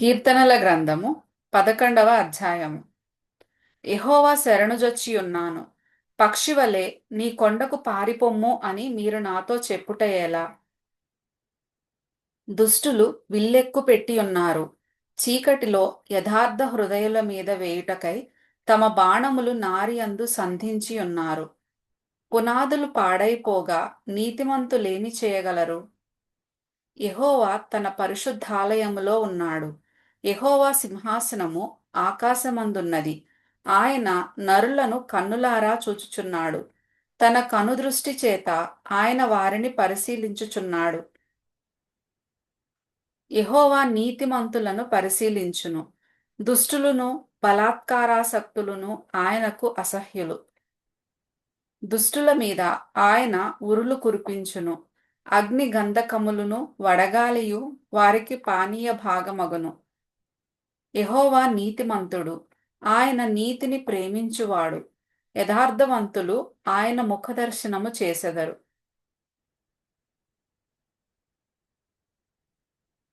కీర్తనల గ్రంథము పదకొండవ అధ్యాయము. ఎహోవా శరణుజొచ్చి ఉన్నాను పక్షివలే నీ కొండకు పారిపొమ్ము అని మీరు నాతో చెప్పుటయేలా. దుష్టులు విల్లెక్కు పెట్టి ఉన్నారు చీకటిలో యథార్థ హృదయుల మీద వేయుటకై తమ బాణములు నారి అందు సంధించి ఉన్నారు పునాదులు పాడైపోగా నీతిమంతులేమి చేయగలరు? యహోవా తన పరిశుద్ధాలయములో ఉన్నాడు. యహోవా సింహాసనము ఆకాశమందున్నది. ఆయన నరులను కన్నులారా చూచుచున్నాడు. తన కనుదృష్టి చేత ఆయన వారిని పరిశీలించుచున్నాడు. యహోవా నీతిమంతులను పరిశీలించును. దుష్టులను బలాత్కారాసక్తులను ఆయనకు అసహ్యులు. దుష్టుల మీద ఆయన ఉరులు కురిపించును. అగ్ని గంధకములను వడగాలియు వారికి పానీయ భాగమగును. యహోవా నీతిమంతుడు. ఆయన నీతిని ప్రేమించువాడు. యథార్థవంతులు ఆయన ముఖదర్శనము చేసెదరు.